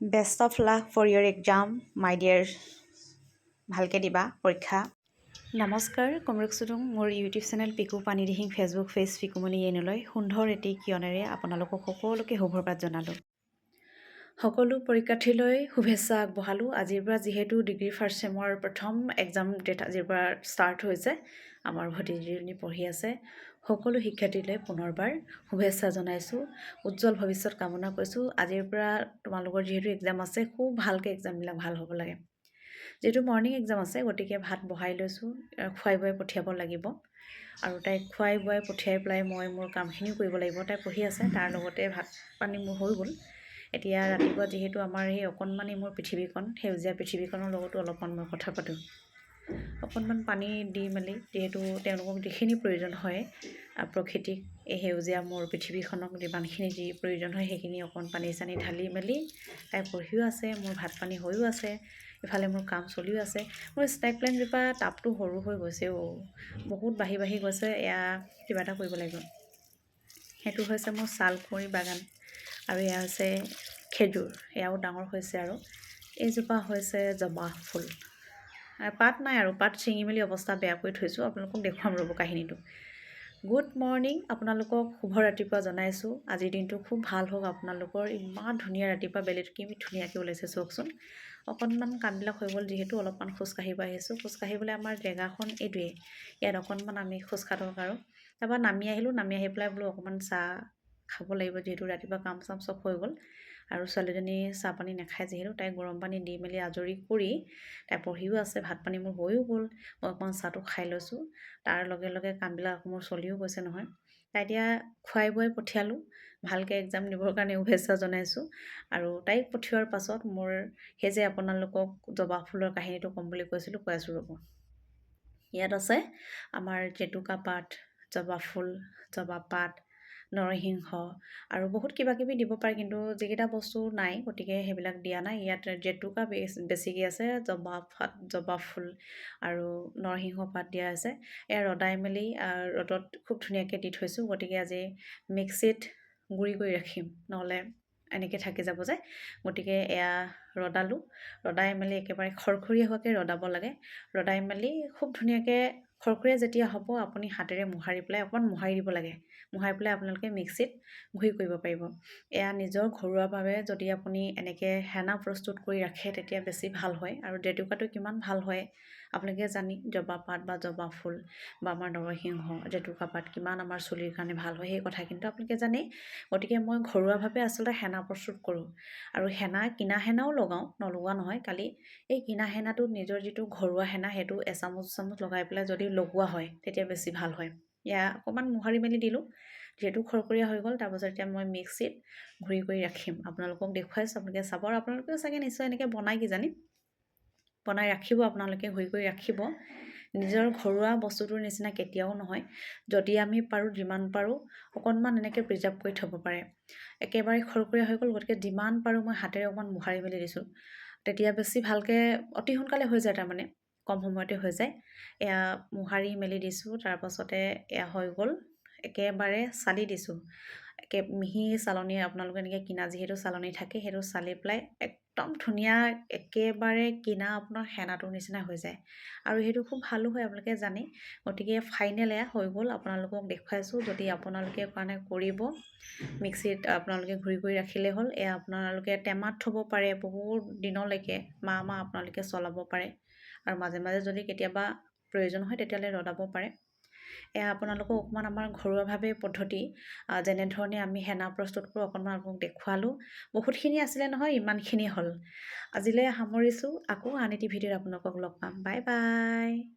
Best of luck for your exam my dear ভালকৈ দিবা পৰীক্ষা। নমস্কাৰ কমৰক চুডুং মোৰ YouTube channel Piku Panidihing Facebook page Pikumoni এনলৈ। সুন্দৰ এটি কিয়নেৰে আপোনালোকক সকলোকে শুভপ্ৰাত জনালোঁ। সকলো পৰীক্ষাৰ্থীলৈ শুভেচ্ছা আগবঢ়ালোঁ। আজিৰ পৰা যিহেতু ডিগ্ৰী ফাৰ্ষ্ট চেমৰ প্ৰথম এক্সাম ডেট আজিৰ পৰা ষ্টাৰ্ট হৈছে আমাৰ ভতিজীজনী পঢ়ি আছে। সকলো শিক্ষাৰ্থীলৈ পুনৰবাৰ শুভেচ্ছা জনাইছোঁ। উজ্জ্বল ভৱিষ্যত কামনা কৰিছোঁ। আজিৰ পৰা তোমালোকৰ যিহেতু এক্সাম আছে খুব ভালকৈ এক্সামবিলাক ভাল হ'ব লাগে। যিহেতু মৰ্ণিং এক্সাম আছে গতিকে ভাত বহাই লৈছোঁ খুৱাই বোৱাই পঠিয়াব লাগিব। আৰু তাইক খুৱাই বোৱাই পঠিয়াই পেলাই মই মোৰ কামখিনিও কৰিব লাগিব। তাই পঢ়ি আছে তাৰ লগতে ভাত পানী মোৰ হৈ গ'ল। এতিয়া ৰাতিপুৱা যিহেতু আমাৰ এই অকণমানি মোৰ পৃথিৱীখন সেউজীয়া পৃথিৱীখনৰ লগতো অলপমান মই কথা পাতোঁ। অকণমান পানী দি মেলি যিহেতু তেওঁলোকক যিখিনি প্ৰয়োজন হয় প্ৰকৃতিক এই সেউজীয়া মোৰ পৃথিৱীখনক যিমানখিনি যি প্ৰয়োজন হয় সেইখিনি অকণ পানী চানী ঢালি মেলি তাই পঢ়িও আছে মোৰ ভাত পানী হৈও আছে ইফালে মোৰ কাম চলিও আছে মোৰ স্নেক প্লেণ্টজোপা টাবটো সৰু হৈ গৈছে অ' বহুত বাঢ়ি বাঢ়ি গৈছে এয়া কিবা এটা কৰিব লাগিব। সেইটো হৈছে মোৰ ছালকুঁৱৰী বাগান। আৰু এয়া হৈছে খেজুৰ এয়াও ডাঙৰ হৈছে আৰু। এইজোপা হৈছে জবা ফুল। পাত নাই আৰু পাত ছিঙি মেলি অৱস্থা বেয়া কৰি থৈছোঁ। আপোনালোকক দেখুৱাম ৰ'ব কাহিনীটো। গুড মৰ্ণিং আপোনালোকক শুভ ৰাতিপুৱা জনাইছোঁ। আজিৰ দিনটো খুব ভাল হওক আপোনালোকৰ। ইমান ধুনীয়া ৰাতিপুৱা বেলিটো কি ধুনীয়াকৈ ওলাইছে চাওকচোন। অকণমান কামবিলাক হৈ গ'ল যিহেতু অলপমান খোজকাঢ়িব আহিছোঁ। খোজকাঢ়িবলৈ আমাৰ জেগাখন এইটোৱেই। ইয়াত অকণমান আমি খোজকাঢ়োঁ আৰু। তাৰপৰা নামি আহিলোঁ। নামি আহি পেলাই বোলো অকণমান চাহ খাব লাগিব যিহেতু ৰাতিপুৱা কাম চাম চব হৈ গ'ল। আৰু ছোৱালীজনী চাহ পানী নাখায় যিহেতু তাই গৰম পানী দি মেলি আজৰি কৰি তাই পঢ়িও আছে ভাত পানী মোৰ হৈও গ'ল মই অকণমান চাহটো খাই লৈছোঁ। তাৰ লগে লগে কামবিলাক মোৰ চলিও গৈছে নহয়। তাই এতিয়া খুৱাই বোৱাই পঠিয়ালোঁ ভালকৈ এক্সাম দিবৰ কাৰণে শুভেচ্ছা জনাইছোঁ। আৰু তাইক পঠিওৱাৰ পাছত মোৰ সেই যে আপোনালোকক জবা ফুলৰ কাহিনীটো ক'ম বুলি কৈছিলোঁ কৈ আছোঁ ৰ'ব। ইয়াত আছে আমাৰ জেতুকা পাত জবা ফুল জবা পাত নৰসিংহ আৰু বহুত কিবা কিবি দিব পাৰে কিন্তু যিকেইটা বস্তু নাই গতিকে সেইবিলাক দিয়া নাই। ইয়াত জেতুকা বেছ বেছিকৈ আছে জবা পাত জবা ফুল আৰু নৰসিংহ পাত দিয়া আছে। এয়া ৰদাই মেলি ৰ'দত খুব ধুনীয়াকৈ দি থৈছোঁ গতিকে আজি মিক্সিত গুড়ি কৰি ৰাখিম নহ'লে এনেকৈ থাকি যাব যে। গতিকে এয়া ৰদালোঁ ৰদাই মেলি একেবাৰে খৰখৰীয়া হোৱাকৈ ৰদাব লাগে। ৰদাই মেলি খুব ধুনীয়াকৈ খৰখৰীয়া যেতিয়া হ'ব আপুনি হাতেৰে মোহাৰি পেলাই অকণমান মোহাৰি দিব লাগে। মোহাৰি পেলাই আপোনালোকে মিক্সিত গুড়ি কৰিব পাৰিব। এয়া নিজৰ ঘৰুৱাভাৱে যদি আপুনি এনেকৈ হেনা প্ৰস্তুত কৰি ৰাখে তেতিয়া বেছি ভাল হয়। আৰু জেতুকাটো কিমান ভাল হয় আপোনালোকে জানি জবা পাত বা জবা ফুল বা আমাৰ নৰসিংহ জেতুকা পাত কিমান আমাৰ চুলিৰ কাৰণে ভাল হয় সেই কথা কিন্তু আপোনালোকে জানেই। গতিকে মই ঘৰুৱাভাৱে আচলতে হেনা প্ৰস্তুত কৰোঁ। আৰু হেনা কিনা হেনাও লগাওঁ নলগোৱা নহয় কালি এই কিনা হেনাটোত নিজৰ যিটো ঘৰুৱা হেনা সেইটো এচামুচ চামুচ লগাই পেলাই যদি লগোৱা হয় তেতিয়া বেছি ভাল হয়। এয়া অকণমান মোহাৰি মেলি দিলোঁ যিহেতু খৰখৰীয়া হৈ গ'ল তাৰপাছত এতিয়া মই মিক্সিত ঘূৰি কৰি ৰাখিম। আপোনালোকক দেখুৱাইছোঁ আপোনালোকে চাব আৰু আপোনালোকেও চাগে নিশ্চয় এনেকৈ বনাই কিজানি। বনাই ৰাখিব আপোনালোকে ঘূৰি কৰি ৰাখিব। নিজৰ ঘৰুৱা বস্তুটোৰ নিচিনা কেতিয়াও নহয়। যদি আমি পাৰোঁ যিমান পাৰোঁ অকণমান এনেকৈ প্ৰিজাৰ্ভ কৰি থ'ব পাৰে। একেবাৰে খৰখৰীয়া হৈ গ'ল গতিকে যিমান পাৰোঁ মই হাতেৰে অকণমান মোহাৰি মেলি দিছোঁ। তেতিয়া বেছি ভালকৈ অতি সোনকালে হৈ যায় তাৰমানে কম সময়তে হৈ যায়। এয়া মোহাৰি মেলি দিছোঁ তাৰপাছতে এয়া হৈ গ'ল। একেবাৰে চালি দিছোঁ। একে মিহি চালনী আপোনালোকে এনেকৈ কিনা যিহেতু চালনী থাকে সেইটো চালি পেলাই একদম ধুনীয়া একেবাৰে কিনা আপোনাৰ হেনাটোৰ নিচিনা হৈ যায়। আৰু সেইটো খুব ভালো হয় আপোনালোকে জানে গতিকে ফাইনেল এয়া হৈ গ'ল। আপোনালোকক দেখুৱাইছোঁ। যদি আপোনালোকে কাৰণে কৰিব মিক্সিত আপোনালোকে ঘূৰি ঘূৰি ৰাখিলে হ'ল। এয়া আপোনালোকে টেমাত থ'ব পাৰে বহুত দিনলৈকে। মাহ মাহ আপোনালোকে চলাব পাৰে। আৰু মাজে মাজে যদি কেতিয়াবা প্ৰয়োজন হয় তেতিয়াহ'লে ৰদাব পাৰে। এয়া আপোনালোকক অকণমান আমাৰ ঘৰুৱাভাৱে পদ্ধতি যেনেধৰণে আমি হেনা প্ৰস্তুত কৰোঁ অকণমান আপোনালোকক দেখুৱালোঁ। বহুতখিনি আছিলে নহয় ইমানখিনি হ'ল। আজিলৈ সামৰিছোঁ। আকৌ আন এটি ভিডিঅ'ত আপোনালোকক লগ পাম। Bye bye!